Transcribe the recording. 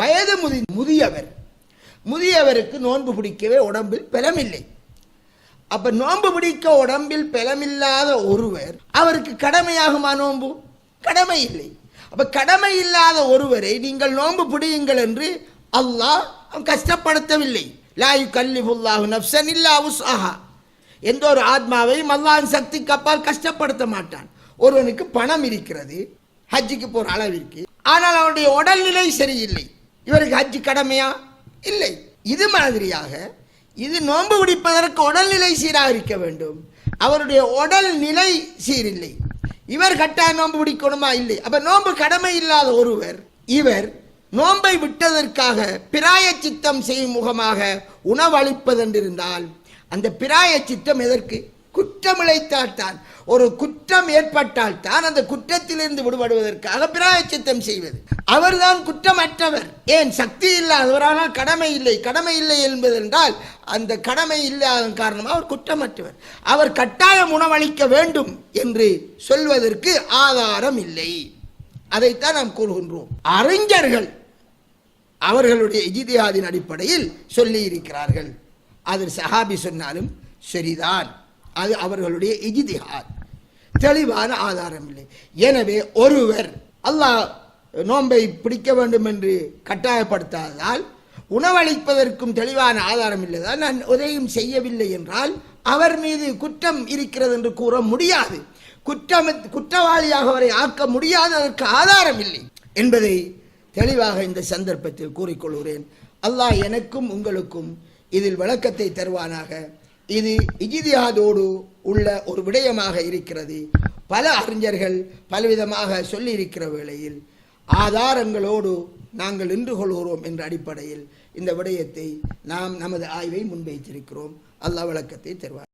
வயது முதி முதியவர். முதியவருக்கு நோன்பு பிடிக்கவே உடம்பில் பலமில்லை. அப்ப நோன்பு பிடிக்க உடம்பில் பலமில்லாத ஒருவர் அவருக்கு கடமையாகுமா நோன்பு? கடமை இல்லை. அப்ப கடமை இல்லாத ஒருவரை நீங்கள் நோன்பு பிடியுங்கள் என்று அல்லாஹ் கஷ்டப்படுத்தவில்லை. லாயு கல்லிபுல்லாஹு நப்சன் இல்லா உஸ்ஆஹா எந்த ஒரு ஆத்மாவையும் அல்லாஹின் சக்திக்கு அப்பால் கஷ்டப்படுத்த மாட்டான். ஒருவனுக்கு பணம் இருக்கிறது ஹஜ்ஜுக்கு போற அளவிற்கு. ஆனால் அவனுடைய உடல்நிலை சரியில்லை. இவருக்கு ஹஜ்ஜு கடமையா? இல்லை. இது மாதிரியாக இது நோன்பு பிடிப்பதற்கு உடல்நிலை சீராக இருக்க வேண்டும். அவருடைய உடல் நிலை சீரில்லை. இவர் கட்டாய நோன்பு பிடிக்கணுமா இல்லை. அப்ப நோன்பு கடமை இல்லாத ஒருவர் இவர் நோன்பை விட்டதற்காக பிராய சித்தம் செய்யும் முகமாக உணவளிப்பதென்றிருந்தால் அந்த பிராய சித்தம் எதற்கு? குற்றமிழைத்தால்தான். ஒரு குற்றம் ஏற்பட்டால் தான் அந்த குற்றத்திலிருந்து விடுபடுவதற்காக பிராயச்சித்தம் செய்வது. அவர்தான் குற்றமற்றவர். ஏன் சக்தி இல்லாதவரானால் கடமை இல்லை. கடமை இல்லை என்பதென்றால் அந்த கடமை இல்லாத காரணமாக அவர் குற்றமற்றவர். அவர் கட்டாயம் உணவளிக்க வேண்டும் என்று சொல்வதற்கு ஆதாரம் இல்லை. அதைத்தான் நாம் கூறுகின்றோம். அறிஞர்கள் அவர்களுடைய இஜிதியாதின் அடிப்படையில் சொல்லி இருக்கிறார்கள் அதில் சஹாபி சொன்னாலும் சரிதான். அது அவர்களுடைய இஜிதிஹாத். தெளிவான ஆதாரம் இல்லை எனவே ஒருவர் அல்லாஹ் நோன்பை பிடிக்க வேண்டும் என்று கட்டாயப்படுத்தாததால் உணவளிப்பதற்கும் தெளிவான ஆதாரம் இல்லைதான் நான் உதயம் செய்யவில்லை என்றால் அவர் மீது குற்றம் இருக்கிறது என்று கூற முடியாது. குற்றம் குற்றவாளியாக அவரை ஆக்க முடியாது அதற்கு ஆதாரம் இல்லை என்பதை தெளிவாக இந்த சந்தர்ப்பத்தில் கூறிக்கொள்கிறேன். அல்லாஹ் எனக்கும் உங்களுக்கும் இதில் விளக்கத்தை தருவானாக. இது இஜிதியாதோடு உள்ள ஒரு விடயமாக இருக்கிறது. பல அறிஞர்கள் பலவிதமாக சொல்லியிருக்கிற வேளையில் ஆதாரங்களோடு நாங்கள் நின்று கொள்கிறோம் என்ற அடிப்படையில் இந்த விடயத்தை நாம் நமது ஆய்வை முன்வைத்திருக்கிறோம். அல்ல விளக்கத்தை தருவார்.